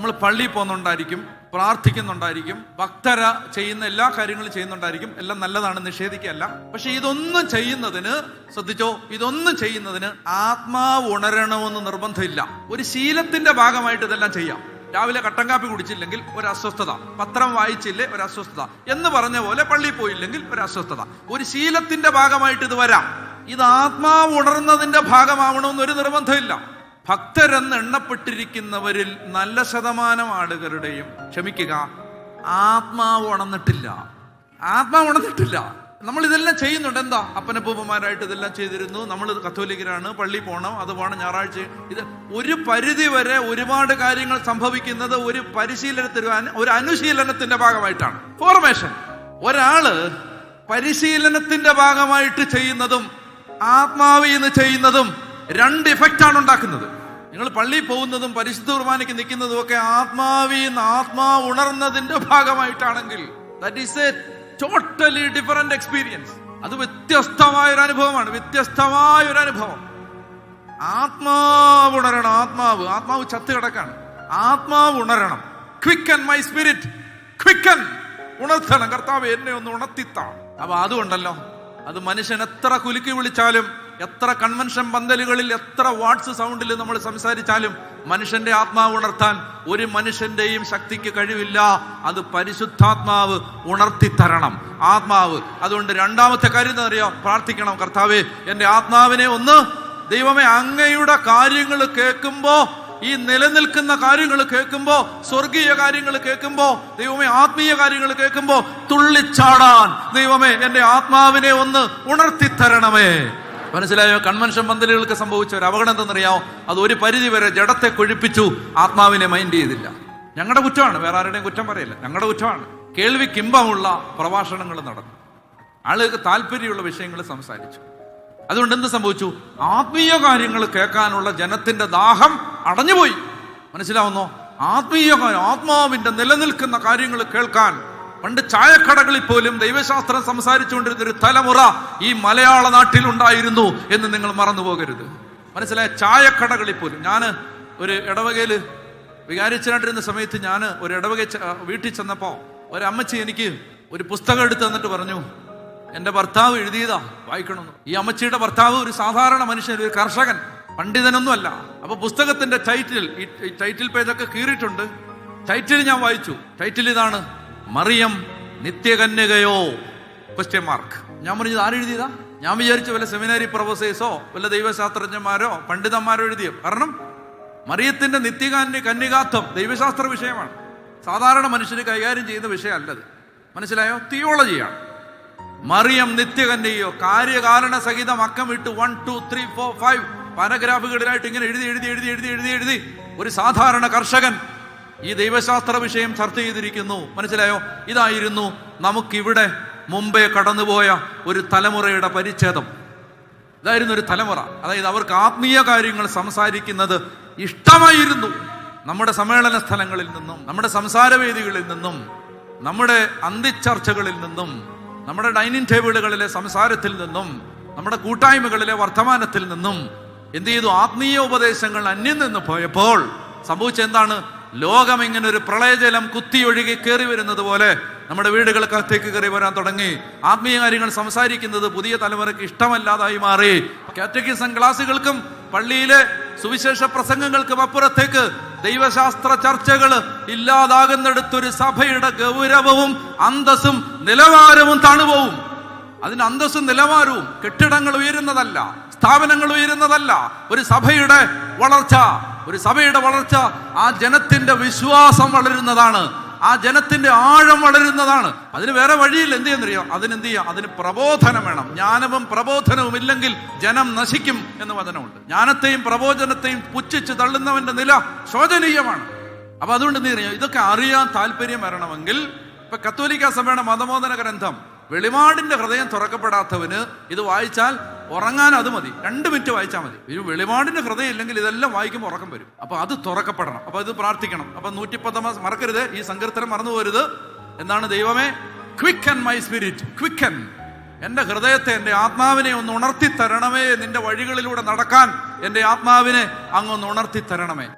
നമ്മൾ പള്ളിയിൽ പോകുന്നുണ്ടായിരിക്കും പ്രാർത്ഥിക്കുന്നുണ്ടായിരിക്കും ഭക്തര ചെയ്യുന്ന എല്ലാ കാര്യങ്ങളും ചെയ്യുന്നുണ്ടായിരിക്കും. എല്ലാം നല്ലതാണ് നിഷേധിക്കുകയല്ല. പക്ഷെ ഇതൊന്നും ചെയ്യുന്നതിന് ശ്രദ്ധിച്ചോ ഇതൊന്നും ചെയ്യുന്നതിന് ആത്മാവ് ഉണരണമെന്ന് നിർബന്ധമില്ല. ഒരു ശീലത്തിന്റെ ഭാഗമായിട്ട് ഇതെല്ലാം ചെയ്യാം. രാവിലെ കട്ടൻ കാപ്പി കുടിച്ചില്ലെങ്കിൽ ഒരു അസ്വസ്ഥത പത്രം വായിച്ചില്ലേ ഒരു അസ്വസ്ഥത എന്ന് പറഞ്ഞ പോലെ പള്ളിയിൽ പോയില്ലെങ്കിൽ ഒരു അസ്വസ്ഥത ഒരു ശീലത്തിന്റെ ഭാഗമായിട്ട് ഇത് വരാം. ഇത് ആത്മാവ് ഉണർന്നതിന്റെ ഭാഗമാവണമെന്നൊരു നിർബന്ധമില്ല. ഭക്തരെന്ന് എണ്ണപ്പെട്ടിരിക്കുന്നവരിൽ നല്ല ശതമാനം ആളുകളുടെയും ക്ഷമിക്കുക ആത്മാവ് ഉണർന്നിട്ടില്ല. ആത്മാവ് ഉണർന്നിട്ടില്ല. നമ്മൾ ഇതെല്ലാം ചെയ്യുന്നുണ്ട്. എന്താ? അപ്പനപ്പൂപ്പന്മാരായിട്ട് ഇതെല്ലാം ചെയ്തിരുന്നു. നമ്മൾ കത്തോലിക്കരാണ്. പള്ളി പോകണം അത് പോകണം ഞായറാഴ്ച. ഇത് ഒരു പരിധി വരെ ഒരുപാട് കാര്യങ്ങൾ സംഭവിക്കുന്നത് ഒരു പരിശീലനത്തിന് ഒരു അനുശീലനത്തിന്റെ ഭാഗമായിട്ടാണ്. ഫോർമേഷൻ ഒരാൾ പരിശീലനത്തിന്റെ ഭാഗമായിട്ട് ചെയ്യുന്നതും ആത്മാവിൽ നിന്ന് ചെയ്യുന്നതും രണ്ട് ഇഫക്റ്റാണ് ഉണ്ടാക്കുന്നത്. നിങ്ങൾ പള്ളിയിൽ പോകുന്നതും പരിശുദ്ധ കുർബാനയ്ക്ക് നിൽക്കുന്നതും ഒക്കെ ആത്മാവിൽ നിന്ന് ആത്മാവ് ഉണർന്നതിന്റെ ഭാഗമായിട്ടാണെങ്കിൽ that is a totally different experience അത് വ്യത്യസ്തമായ ഒരു അനുഭവമാണ്. വ്യത്യസ്തമായ ഒരു അനുഭവം. ആത്മാവ് ഉണരണം. ആത്മാവ്. ആത്മാവ് ചത്ത് കിടക്കാണ്. ആത്മാവ് ഉണരണം. ക്വിക്കൻ മൈ സ്പിരിറ്റ് ക്വിക്കൻ ഉണർത്തണം. കർത്താവ് എന്നെ ഒന്ന് ഉണർത്തിത്താണ് അപ്പൊ അതുകൊണ്ടല്ലോ അത് മനുഷ്യൻ എത്ര കുലുക്കി വിളിച്ചാലും എത്ര കൺവെൻഷൻ പന്തലുകളിൽ എത്ര വാട്സ് സൗണ്ടിൽ നമ്മൾ സംസാരിച്ചാലും മനുഷ്യന്റെ ആത്മാവ് ഉണർത്താൻ ഒരു മനുഷ്യന്റെയും ശക്തിക്ക് കഴിവില്ല. അത് പരിശുദ്ധാത്മാവ് ഉണർത്തിത്തരണം. ആത്മാവ്. അതുകൊണ്ട് രണ്ടാമത്തെ കാര്യം എന്താ അറിയോ? പ്രാർത്ഥിക്കണം കർത്താവെ എന്റെ ആത്മാവിനെ ഒന്ന് ദൈവമേ അങ്ങയുടെ കാര്യങ്ങൾ കേൾക്കുമ്പോ ഈ നിലനിൽക്കുന്ന കാര്യങ്ങൾ കേൾക്കുമ്പോ സ്വർഗീയ കാര്യങ്ങൾ കേൾക്കുമ്പോ ദൈവമേ ആത്മീയ കാര്യങ്ങൾ കേൾക്കുമ്പോ തുള്ളിച്ചാടാൻ ദൈവമേ എന്റെ ആത്മാവിനെ ഒന്ന് ഉണർത്തിത്തരണമേ. മനസ്സിലായോ? കൺവെൻഷൻ പന്തലുകൾക്ക് സംഭവിച്ച ഒരു അപകടം എന്തെന്നറിയാമോ? അത് ഒരു പരിധി വരെ ജഡത്തെ കൊഴിപ്പിച്ചു. ആത്മാവിനെ മൈൻഡ് ചെയ്തില്ല. ഞങ്ങളുടെ കുറ്റമാണ്. വേറെ ആരുടെയും കുറ്റം പറയില്ല. ഞങ്ങളുടെ കുറ്റമാണ്. കേൾവിക്കിമ്പമുള്ള പ്രഭാഷണങ്ങൾ നടന്നു. ആളുകൾക്ക് താല്പര്യമുള്ള വിഷയങ്ങൾ സംസാരിച്ചു. അതുകൊണ്ട് എന്ത് സംഭവിച്ചു? ആത്മീയ കാര്യങ്ങൾ കേൾക്കാനുള്ള ജനത്തിന്റെ ദാഹം അടഞ്ഞുപോയി. മനസ്സിലാവുന്നോ? ആത്മീയ ആത്മാവിന്റെ നിലനിൽക്കുന്ന കാര്യങ്ങൾ കേൾക്കാൻ പണ്ട് ചായക്കടകളിൽ പോലും ദൈവശാസ്ത്രം സംസാരിച്ചുകൊണ്ടിരുന്ന ഒരു തലമുറ ഈ മലയാള നാട്ടിൽ ഉണ്ടായിരുന്നു എന്ന് നിങ്ങൾ മറന്നു പോകരുത്. മനസ്സിലായ ചായക്കടകളിൽ പോലും. ഞാൻ ഒരു ഇടവകയിൽ വികാരിച്ചനായിട്ടിരുന്ന സമയത്ത് ഞാൻ ഒരു ഇടവക വീട്ടിൽ ചെന്നപ്പോ ഒരമ്മച്ചി എനിക്ക് ഒരു പുസ്തകം എടുത്ത് തന്നിട്ട് പറഞ്ഞു എന്റെ ഭർത്താവ് എഴുതിയതാ വായിക്കണമെന്ന്. ഈ അമ്മച്ചിയുടെ ഭർത്താവ് ഒരു സാധാരണ മനുഷ്യൻ ഒരു കർഷകൻ പണ്ഡിതനൊന്നുമല്ല. അപ്പൊ പുസ്തകത്തിന്റെ ടൈറ്റിൽ ഈ ടൈറ്റിൽ പേജൊക്കെ കീറിയിട്ടുണ്ട്. ടൈറ്റിൽ ഞാൻ വായിച്ചു. ടൈറ്റിൽ ഇതാണ് മറിയം നിത്യകന്യകയോ? ക്വസ്റ്റ്യൻ മാർക്ക് ഞാൻ പറഞ്ഞത് ആരെഴുതിയതാ ഞാൻ വിചാരിച്ചു വല്ല സെമിനാരി പ്രൊഫസേഴ്സോ വല്ല ദൈവശാസ്ത്രജ്ഞന്മാരോ പണ്ഡിതന്മാരോ എഴുതിയോ. കാരണം മറിയത്തിന്റെ നിത്യകാന്യ കന്യകാത്വം ദൈവശാസ്ത്ര വിഷയമാണ്. സാധാരണ മനുഷ്യന് കൈകാര്യം ചെയ്യുന്ന വിഷയമല്ലത്. മനസ്സിലായോ? തിയോളജിയാണ് മറിയം നിത്യകന്യയോ കാര്യകാരണ സഹിതം അക്കം ഇട്ട് one two three four five പാരഗ്രാഫുകളിലായിട്ട് ഇങ്ങനെ എഴുതി എഴുതി എഴുതി എഴുതി എഴുതി എഴുതി. ഒരു സാധാരണ കർഷകൻ ഈ ദൈവശാസ്ത്ര വിഷയം ചർച്ച ചെയ്തിരിക്കുന്നു. മനസ്സിലായോ? ഇതായിരുന്നു നമുക്കിവിടെ മുമ്പേ കടന്നുപോയ ഒരു തലമുറയുടെ പരിച്ഛേദം. ഇതായിരുന്നു ഒരു തലമുറ. അതായത് അവർക്ക് ആത്മീയ കാര്യങ്ങൾ സംസാരിക്കുന്നത് ഇഷ്ടമായിരുന്നു. നമ്മുടെ സമ്മേളന സ്ഥലങ്ങളിൽ നിന്നും നമ്മുടെ സംസാരവേദികളിൽ നിന്നും നമ്മുടെ അന്തിച്ചർച്ചകളിൽ നിന്നും നമ്മുടെ ഡൈനിങ് ടേബിളുകളിലെ സംസാരത്തിൽ നിന്നും നമ്മുടെ കൂട്ടായ്മകളിലെ വർത്തമാനത്തിൽ നിന്നും എന്ത് ചെയ്തു? ആത്മീയ ഉപദേശങ്ങൾ അന്യം നിന്ന് പോയപ്പോൾ സംഭവിച്ച എന്താണ്? ലോകം ഇങ്ങനെ ഒരു പ്രളയജലം കുത്തിയൊഴുകി കയറി വരുന്നത് പോലെ നമ്മുടെ വീടുകൾക്കകത്തേക്ക് കയറി വരാൻ തുടങ്ങി. ആത്മീയ കാര്യങ്ങൾ സംസാരിക്കുന്നത് പുതിയ തലമുറയ്ക്ക് ഇഷ്ടമല്ലാതായി മാറി. കാറ്റഗിസം ക്ലാസുകൾക്കും പള്ളിയിലെ സുവിശേഷ പ്രസംഗങ്ങൾക്കും അപ്പുറത്തേക്ക് ദൈവശാസ്ത്ര ചർച്ചകൾ ഇല്ലാതാകുന്നിടത്തൊരു സഭയുടെ ഗൗരവവും അന്തസ്സും നിലവാരവും താണുപോവും അതിന് അന്തസ്സും നിലവാരവും കെട്ടിടങ്ങൾ ഉയരുന്നതല്ല സ്ഥാപനങ്ങൾ ഉയരുന്നതല്ല ഒരു സഭയുടെ വളർച്ച. ഒരു സഭയുടെ വളർച്ച ആ ജനത്തിന്റെ വിശ്വാസം വളരുന്നതാണ്. ആ ജനത്തിന്റെ ആഴം വളരുന്നതാണ്. അതിന് വേറെ വഴിയില്ല. എന്ത് ചെയ്യുന്നറിയോ? അതിന് എന്ത് ചെയ്യാം അതിന് പ്രബോധനം വേണം. ജ്ഞാനവും പ്രബോധനവും ഇല്ലെങ്കിൽ ജനം നശിക്കും എന്ന് വചനമുണ്ട്. ജ്ഞാനത്തെയും പ്രബോധനത്തെയും പുച്ഛിച്ച് തള്ളുന്നവന്റെ നില ശോചനീയമാണ്. അപ്പൊ അതുകൊണ്ട് എന്ത് ചെയ്യാം ഇതൊക്കെ അറിയാൻ താല്പര്യം വരണമെങ്കിൽ ഇപ്പൊ കത്തോലിക്ക സഭയുടെ മതബോധന ഗ്രന്ഥം വെളിപാടിന്റെ ഹൃദയം തുറക്കപ്പെടാത്തവന് ഇത് വായിച്ചാൽ ഉറങ്ങാൻ അത് മതി. രണ്ട് മിനിറ്റ് വായിച്ചാൽ മതി. ഒരു വെളിപാടിന്റെ ഹൃദയം ഇല്ലെങ്കിൽ ഇതെല്ലാം വായിക്കുമ്പോൾ ഉറക്കം വരും. അപ്പൊ അത് തുറക്കപ്പെടണം. അപ്പൊ ഇത് പ്രാർത്ഥിക്കണം. അപ്പൊ നൂറ്റിപ്പത്താം മറക്കരുത്. ഈ സങ്കീർത്തനം മറന്നു പോരുത് എന്താണ് ദൈവമേ? ക്വിക്കൻ മൈ സ്പിരിറ്റ് ക്വിക്കൻ എന്റെ ഹൃദയത്തെ എന്റെ ആത്മാവിനെ ഒന്ന് ഉണർത്തി തരണമേ നിന്റെ വഴികളിലൂടെ നടക്കാൻ എന്റെ ആത്മാവിനെ അങ്ങ് ഒന്ന് ഉണർത്തി തരണമേ